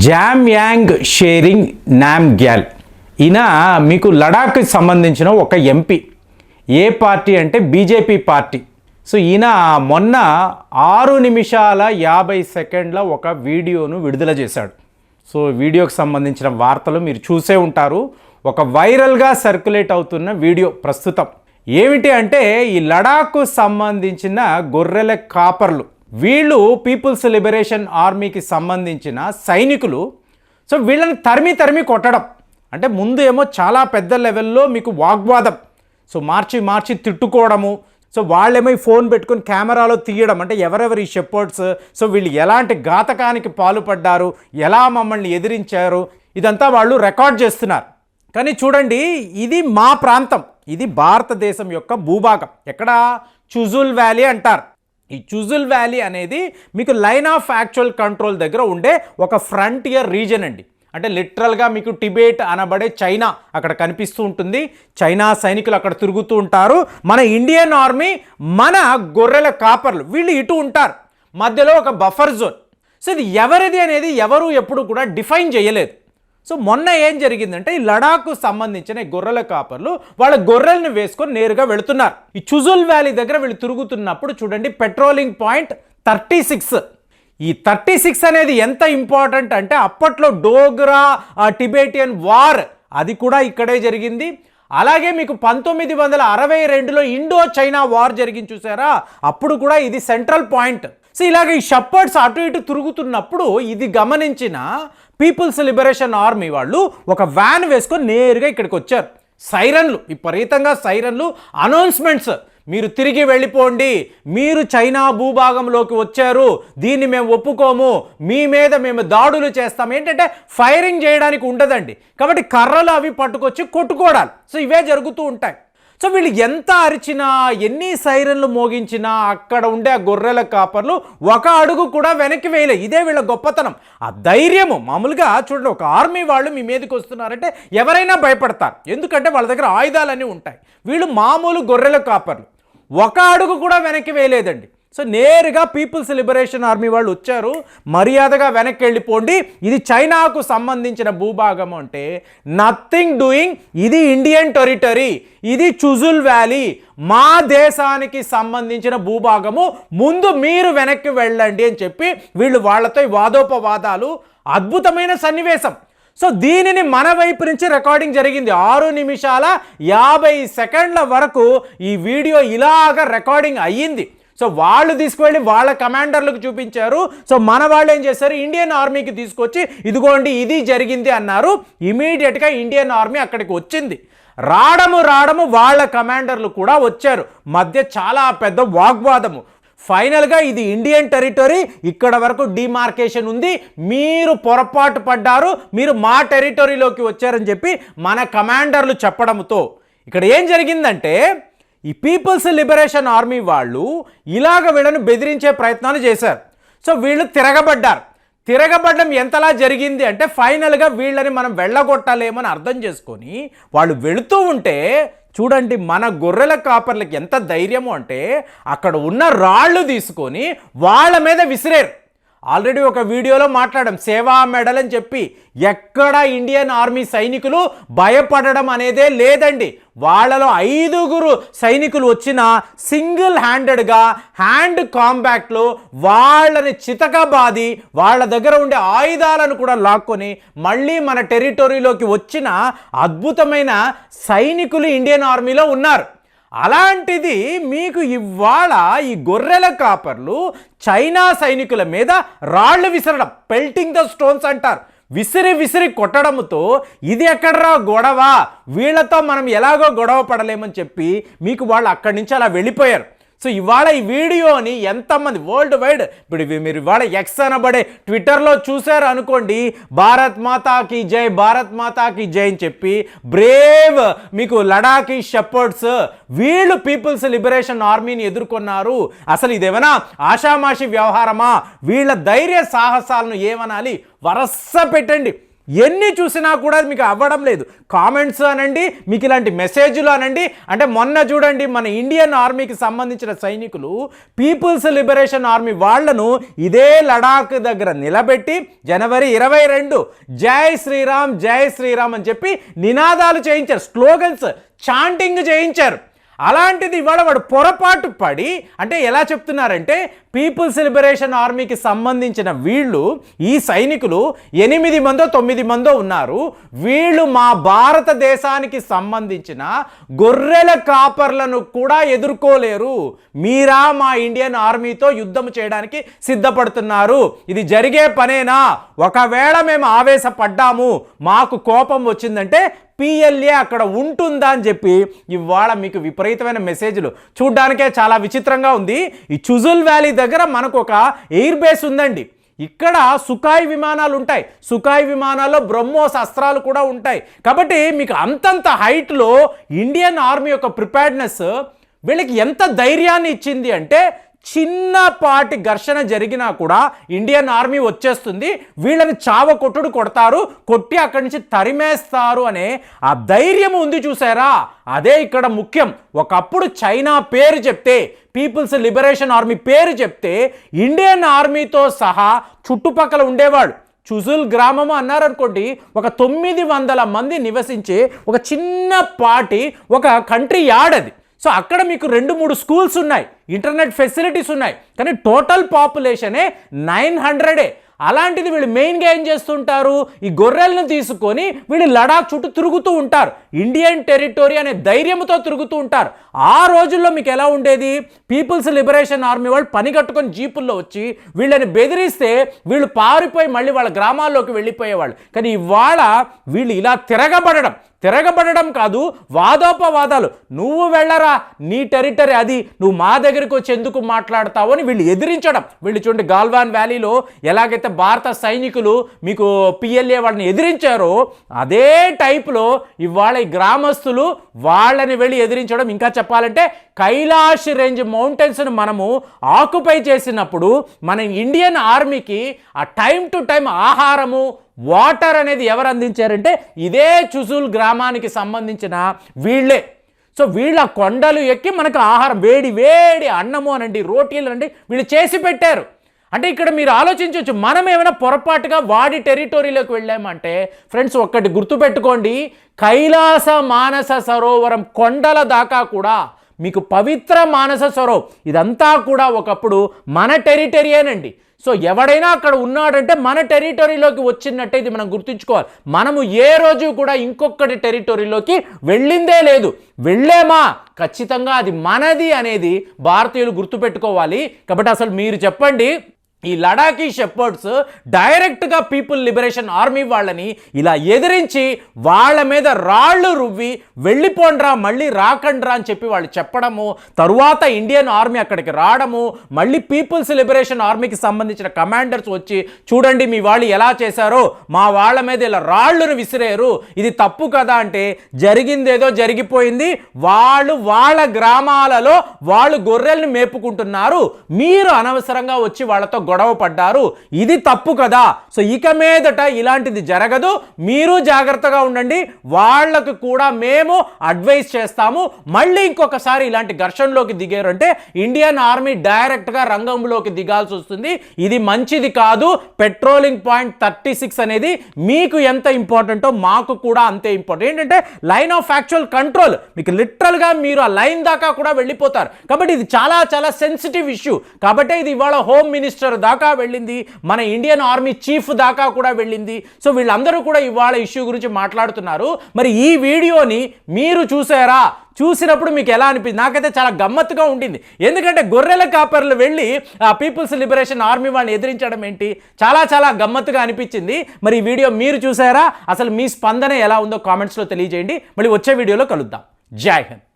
Jam young Tsering Namgyal. ఈయన మీకు లడాఖ్కి సంబంధించిన ఒక ఎంపీ. ఏ పార్టీ అంటే బీజేపీ పార్టీ. సో ఈయన మొన్న ఆరు నిమిషాల యాభై సెకండ్ల ఒక వీడియోను విడుదల చేశాడు. సో వీడియోకి సంబంధించిన వార్తలు మీరు చూసే ఉంటారు. ఒక వైరల్గా సర్క్యులేట్ అవుతున్న వీడియో ప్రస్తుతం. ఏమిటి అంటే ఈ లడాఖ్కు సంబంధించిన గొర్రెల కాపర్లు. వీళ్ళు పీపుల్స్ లిబరేషన్ ఆర్మీకి సంబంధించిన సైనికులు. సో వీళ్ళని తరిమి తరిమి కొట్టడం. అంటే ముందు ఏమో చాలా పెద్ద లెవెల్లో మీకు వాగ్వాదం. సో మార్చి మార్చి తిట్టుకోవడము. సో వాళ్ళేమో ఈ ఫోన్ పెట్టుకొని కెమెరాలో తీయడం. అంటే ఎవరెవరి షెపర్డ్స్ సో వీళ్ళు ఎలాంటి ఘాతకానికి పాల్పడ్డారు? ఎలా మమ్మల్ని ఎదిరించారు? ఇదంతా వాళ్ళు రికార్డ్ చేస్తున్నారు. కానీ చూడండి ఇది మా ప్రాంతం. ఇది భారతదేశం యొక్క భూభాగం. ఎక్కడ? చుజుల్ వ్యాలీ అంటారు. ఈ చుజుల్ వ్యాలీ అనేది మీకు లైన్ ఆఫ్ యాక్చువల్ కంట్రోల్ దగ్గర ఉండే ఒక ఫ్రంటియర్ రీజన్ అండి. అంటే లిటరల్గా మీకు టిబేట్ అనబడే చైనా అక్కడ కనిపిస్తూ ఉంటుంది. చైనా సైనికులు అక్కడ తిరుగుతూ ఉంటారు. మన ఇండియన్ ఆర్మీ మన గొర్రెల కాపర్లు వీళ్ళు ఇటు ఉంటారు. మధ్యలో ఒక బఫర్ జోన్. సో ఇది ఎవరిది అనేది ఎవరు ఎప్పుడు కూడా డిఫైన్ చేయలేదు. సో మొన్న ఏం జరిగిందంటే ఈ లడాఖ్కు సంబంధించిన గొర్రెల కాపర్లు వాళ్ళ గొర్రెల్ని వేసుకొని నేరుగా వెళుతున్నారు. ఈ చుజుల్ వ్యాలీ దగ్గర వీళ్ళు తిరుగుతున్నప్పుడు చూడండి పెట్రోలింగ్ పాయింట్ థర్టీ సిక్స్. ఈ థర్టీ సిక్స్ అనేది ఎంత ఇంపార్టెంట్ అంటే అప్పట్లో డోగ్రా టిబేటియన్ వార్ అది కూడా ఇక్కడే జరిగింది. అలాగే మీకు పంతొమ్మిది వందల అరవై రెండులో ఇండో చైనా వార్ జరిగింది చూసారా? అప్పుడు కూడా ఇది సెంట్రల్ పాయింట్. సో ఇలాగ ఈ షప్పర్డ్స్ అటు ఇటు తిరుగుతున్నప్పుడు ఇది గమనించిన పీపుల్స్ లిబరేషన్ ఆర్మీ వాళ్ళు ఒక వ్యాన్ వేసుకొని నేరుగా ఇక్కడికి వచ్చారు. సైరన్లు విపరీతంగా సైరన్లు అనౌన్స్మెంట్స్ మీరు తిరిగి వెళ్ళిపోండి. మీరు చైనా భూభాగంలోకి వచ్చారు. దీన్ని మేము ఒప్పుకోము. మీ మీద మేము దాడులు చేస్తాం. ఏంటంటే ఫైరింగ్ చేయడానికి ఉండదండి. కాబట్టి కర్రలు అవి పట్టుకొచ్చి కొట్టుకోవడాలి. సో ఇవే జరుగుతూ ఉంటాయి. సో వీళ్ళు ఎంత అరిచినా ఎన్ని సైరన్లు మోగించినా అక్కడ ఉండే ఆ గొర్రెల కాపర్లు ఒక అడుగు కూడా వెనక్కి వేయలే. ఇదే వీళ్ళ గొప్పతనం. ఆ ధైర్యము మామూలుగా చూడండి ఒక ఆర్మీ వాళ్ళు మీ మీదకి వస్తున్నారంటే ఎవరైనా భయపడతారు. ఎందుకంటే వాళ్ళ దగ్గర ఆయుధాలన్నీ ఉంటాయి. వీళ్ళు మామూలు గొర్రెల కాపర్లు. ఒక అడుగు కూడా వెనక్కి వేయలేదండి. సో నేరుగా పీపుల్స్ లిబరేషన్ ఆర్మీ వాళ్ళు వచ్చారు. మర్యాదగా వెనక్కి వెళ్ళిపోండి. ఇది చైనాకు సంబంధించిన భూభాగం అంటే నథింగ్ డూయింగ్ ఇది ఇండియన్ టెరిటరీ ఇది చుజుల్ వ్యాలీ మా దేశానికి సంబంధించిన భూభాగము. ముందు మీరు వెనక్కి వెళ్ళండి అని చెప్పి వీళ్ళు వాళ్ళతో వాదోపవాదాలు. అద్భుతమైన సన్నివేశం. సో దీనిని మన వైపు నుంచి రికార్డింగ్ జరిగింది. ఆరు నిమిషాల యాభై సెకండ్ల వరకు ఈ వీడియో ఇలాగ రికార్డింగ్ అయ్యింది. సో వాళ్ళు తీసుకువెళ్ళి వాళ్ళ కమాండర్లకు చూపించారు. సో మన వాళ్ళు ఏం చేశారు? ఇండియన్ ఆర్మీకి తీసుకొచ్చి ఇదిగోండి ఇది జరిగింది అన్నారు. ఇమీడియట్గా ఇండియన్ ఆర్మీ అక్కడికి వచ్చింది. రావడము రావడము వాళ్ళ కమాండర్లు కూడా వచ్చారు. మధ్య చాలా పెద్ద వాగ్వాదము. ఫైనల్గా ఇది ఇండియన్ టెరిటరీ. ఇక్కడ వరకు డిమార్కేషన్ ఉంది. మీరు పొరపాటు పడ్డారు. మీరు మా టెరిటరీలోకి వచ్చారని చెప్పి మన కమాండర్లు చెప్పడంతో. ఇక్కడ ఏం జరిగిందంటే ఈ పీపుల్స్ లిబరేషన్ ఆర్మీ వాళ్ళు ఇలాగ వీళ్ళను బెదిరించే ప్రయత్నాలు చేశారు. సో వీళ్ళు తిరగబడ్డారు. తిరగబడ్డం ఎంతలా జరిగింది అంటే ఫైనల్గా వీళ్ళని మనం వెళ్ళగొట్టాలేమని అర్థం చేసుకొని వాళ్ళు వెళుతూ ఉంటే చూడండి మన గొర్రెల కాపర్లకి ఎంత ధైర్యము అంటే అక్కడ ఉన్న రాళ్ళు తీసుకొని వాళ్ళ మీద విసిరేరు. ఆల్రెడీ ఒక వీడియోలో మాట్లాడడం సేవా మెడల్ అని చెప్పి. ఎక్కడ ఇండియన్ ఆర్మీ సైనికులు భయపడడం అనేదే లేదండి. వాళ్ళలో ఐదుగురు సైనికులు వచ్చిన సింగిల్ హ్యాండెడ్గా హ్యాండ్ కాంబాక్ట్లో వాళ్ళని చితకబాది వాళ్ళ దగ్గర ఉండే ఆయుధాలను కూడా లాక్కొని మళ్ళీ మన టెరిటరీలోకి వచ్చిన అద్భుతమైన సైనికులు ఇండియన్ ఆర్మీలో ఉన్నారు. అలాంటిది మీకు ఇవాళ ఈ గొర్రెల కాపర్లు చైనా సైనికుల మీద రాళ్ళు విసరడం పెల్టింగ్ ద స్టోన్స్ అంటారు. విసిరి విసిరి కొట్టడంతో ఇది ఎక్కడరా గొడవ? వీళ్ళతో మనం ఎలాగో గొడవ పడలేమని చెప్పి మీకు వాళ్ళు అక్కడి నుంచి అలా వెళ్ళిపోయారు. సో ఇవాళ ఈ వీడియోని ఎంతమంది వరల్డ్ వైడ్ ఇప్పుడు ఇవి మీరు ఇవాళ ఎక్స్ అనబడే ట్విట్టర్లో చూశారు అనుకోండి భారత్ మాతాకి జై భారత్ మాతాకి జై అని చెప్పి బ్రేవ్ మీకు లడాఖీ షెపర్డ్స్ వీళ్ళు పీపుల్స్ లిబరేషన్ ఆర్మీని ఎదుర్కొన్నారు. అసలు ఇదేమైనా ఆషామాషి వ్యవహారమా? వీళ్ళ ధైర్య సాహసాలను ఏమనాలి? వరస పెట్టండి. ఎన్ని చూసినా కూడా మీకు అవ్వడం లేదు. కామెంట్స్ అనండి మీకు ఇలాంటి మెసేజ్లు అనండి. అంటే మొన్న చూడండి మన ఇండియన్ ఆర్మీకి సంబంధించిన సైనికులు పీపుల్స్ లిబరేషన్ ఆర్మీ వాళ్ళను ఇదే లడాక్ దగ్గర నిలబెట్టి జనవరి ఇరవై రెండు జై శ్రీరామ్ జై శ్రీరామ్ అని చెప్పి నినాదాలు చేయించారు. స్లోగన్స్ చాంటింగ్ చేయించారు. అలాంటిది ఇవాళ వాడు పొరపాటు పడి అంటే ఎలా చెప్తున్నారంటే పీపుల్స్ లిబరేషన్ ఆర్మీకి సంబంధించిన వీళ్ళు ఈ సైనికులు ఎనిమిది మందో తొమ్మిది మందో ఉన్నారు. వీళ్ళు మా భారతదేశానికి సంబంధించిన గొర్రెల కాపర్లను కూడా ఎదుర్కోలేరు. మీరా మా ఇండియన్ ఆర్మీతో యుద్ధం చేయడానికి సిద్ధపడుతున్నారు. ఇది జరిగే పనేనా? ఒకవేళ మేము ఆవేశపడ్డాము మాకు కోపం వచ్చిందంటే పిఎల్ఏ అక్కడ ఉంటుందా అని చెప్పి ఇవాళ మీకు విపరీతమైన మెసేజ్లు. చూడ్డానికే చాలా విచిత్రంగా ఉంది. ఈ చుజుల్ వ్యాలీ దగ్గర మనకు ఒక ఎయిర్ బేస్ ఉందండి. ఇక్కడ సుఖాయి విమానాలు ఉంటాయి. సుఖాయి విమానాల్లో బ్రహ్మోస్ అస్త్రాలు కూడా ఉంటాయి. కాబట్టి మీకు అంతంత హైట్లో ఇండియన్ ఆర్మీ యొక్క ప్రిపేర్డ్నెస్ వీళ్ళకి ఎంత ధైర్యాన్ని ఇచ్చింది అంటే చిన్నపాటి ఘర్షణ జరిగినా కూడా ఇండియన్ ఆర్మీ వచ్చేస్తుంది. వీళ్ళని చావ కొట్టుడు కొడతారు. కొట్టి అక్కడి నుంచి తరిమేస్తారు అనే ఆ ధైర్యం ఉంది చూసారా? అదే ఇక్కడ ముఖ్యం. ఒకప్పుడు చైనా పేరు చెప్తే పీపుల్స్ లిబరేషన్ ఆర్మీ పేరు చెప్తే ఇండియన్ ఆర్మీతో సహా చుట్టుపక్కల ఉండేవాడు చుజుల్ గ్రామము అన్నారనుకోండి ఒక తొమ్మిది వందల మంది నివసించే ఒక చిన్నపాటి ఒక కంట్రీ యార్డ్ అది. సో అక్కడ మీకు రెండు మూడు స్కూల్స్ ఉన్నాయి. ఇంటర్నెట్ ఫెసిలిటీస్ ఉన్నాయి. కానీ టోటల్ పాపులేషనే నైన్ హండ్రెడే. అలాంటిది వీళ్ళు మెయిన్గా ఏం చేస్తుంటారు? ఈ గొర్రెలను తీసుకొని వీళ్ళు లడాక్ చుట్టూ తిరుగుతూ ఉంటారు. ఇండియన్ టెరిటరీ అనే ధైర్యంతో తిరుగుతూ ఉంటారు. ఆ రోజుల్లో మీకు ఎలా ఉండేది? పీపుల్స్ లిబరేషన్ ఆర్మీ వాళ్ళు పని కట్టుకొని జీపుల్లో వచ్చి వీళ్ళని బెదిరిస్తే వీళ్ళు పారిపోయి మళ్ళీ వాళ్ళ గ్రామాల్లోకి వెళ్ళిపోయేవాళ్ళు. కానీ ఇవాళ వీళ్ళు ఇలా తిరగబడడం. తిరగబడడం కాదు వాదోపవాదాలు. నువ్వు వెళ్ళరా నీ టెరిటరీ అది. నువ్వు మా దగ్గరికి వచ్చి ఎందుకు మాట్లాడతావు అని వీళ్ళు ఎదిరించడం. వీళ్ళు చూడండి గాల్వాన్ వ్యాలీలో ఎలాగైతే భారత సైనికులు మీకు పిఎల్ఏ వాళ్ళని ఎదిరించారో అదే టైప్లో ఇవాళ ఈ గ్రామస్తులు వాళ్ళని వెళ్ళి ఎదిరించడం. ఇంకా చెప్పాలంటే కైలాష్ రేంజ్ మౌంటైన్స్ను మనము ఆక్యుపై చేసినప్పుడు మన ఇండియన్ ఆర్మీకి ఆ టైం టు టైం ఆహారము వాటర్ అనేది ఎవరు అందించారంటే ఇదే చుజుల్ గ్రామానికి సంబంధించిన వీళ్ళే. సో వీళ్ళ కొండలు ఎక్కి మనకు ఆహారం వేడి వేడి అన్నము అనండి రోటీలు అనండి వీళ్ళు చేసి పెట్టారు. అంటే ఇక్కడ మీరు ఆలోచించవచ్చు మనం ఏమైనా పొరపాటుగా వాడి టెరిటరీలోకి వెళ్ళామంటే ఫ్రెండ్స్ ఒక్కటి గుర్తుపెట్టుకోండి కైలాస మానస సరోవరం కొండల దాకా కూడా మీకు పవిత్ర మానస సరోవరం ఇదంతా కూడా ఒకప్పుడు మన టెరిటరీయేనండి. సో ఎవడైనా అక్కడ ఉన్నాడంటే మన టెరిటరీలోకి వచ్చినట్టే ఇది మనం గుర్తుంచుకోవాలి. మనము ఏ రోజు కూడా ఇంకొకటి టెరిటరీలోకి వెళ్ళిందే లేదు. వెళ్ళేమా? ఖచ్చితంగా అది మనది అనేది భారతీయులు గుర్తుపెట్టుకోవాలి. కాబట్టి అసలు మీరు చెప్పండి ఈ లడాఖీ షెపర్డ్స్ డైరెక్ట్గా పీపుల్ లిబరేషన్ ఆర్మీ వాళ్ళని ఇలా ఎదిరించి వాళ్ళ మీద రాళ్ళు రువ్వి వెళ్ళిపోండ్రా మళ్ళీ రాకండ్రా అని చెప్పి వాళ్ళు చెప్పడము తరువాత ఇండియన్ ఆర్మీ అక్కడికి రావడము మళ్ళీ పీపుల్స్ లిబరేషన్ ఆర్మీకి సంబంధించిన కమాండర్స్ వచ్చి చూడండి మీ వాళ్ళు ఎలా చేశారో మా వాళ్ళ మీద ఇలా రాళ్ళను విసిరేరు ఇది తప్పు కదా అంటే జరిగిందేదో జరిగిపోయింది వాళ్ళు వాళ్ళ గ్రామాలలో వాళ్ళు గొర్రెల్ని మేపుకుంటున్నారు మీరు అనవసరంగా వచ్చి వాళ్ళతో గొడవ పడ్డారు. ఇది తప్పు కదా. సో ఇక మీదట ఇలాంటిది జరగదు. మీరు జాగ్రత్తగా ఉండండి. వాళ్ళకు కూడా మేము అడ్వైస్ చేస్తాము. మళ్ళీ ఇంకొకసారి ఇలాంటి ఘర్షణలోకి దిగారంటే ఇండియన్ ఆర్మీ డైరెక్ట్గా రంగంలోకి దిగాల్సి వస్తుంది. ఇది మంచిది కాదు. పెట్రోలింగ్ పాయింట్ థర్టీ సిక్స్ అనేది మీకు ఎంత ఇంపార్టెంటో మాకు కూడా అంతే ఇంపార్టెంట్. ఏంటంటే లైన్ ఆఫ్ యాక్చువల్ కంట్రోల్. మీకు లిటరల్గా మీరు ఆ లైన్ దాకా కూడా వెళ్ళిపోతారు. కాబట్టి ఇది చాలా చాలా సెన్సిటివ్ ఇష్యూ. కాబట్టి ఇది ఇవాళ హోమ్ మినిస్టర్ దాకా వెళ్ళింది. మన ఇండియన్ ఆర్మీ చీఫ్ దాకా కూడా వెళ్ళింది. సో వీళ్ళందరూ కూడా ఇవాళ ఇష్యూ గురించి మాట్లాడుతున్నారు. మరి ఈ వీడియోని మీరు చూసారా? చూసినప్పుడు మీకు ఎలా అనిపించింది? నాకైతే చాలా గమ్మత్తుగా ఉండింది. ఎందుకంటే గొర్రెల కాపర్లు వెళ్ళి ఆ పీపుల్స్ లిబరేషన్ ఆర్మీ వాళ్ళని ఎదిరించడం ఏంటి? చాలా చాలా గమ్మత్తుగా అనిపించింది. మరి ఈ వీడియో మీరు చూసారా? అసలు మీ స్పందన ఎలా ఉందో కామెంట్స్లో తెలియజేయండి. మళ్ళీ వచ్చే వీడియోలో కలుద్దాం. జై హింద్.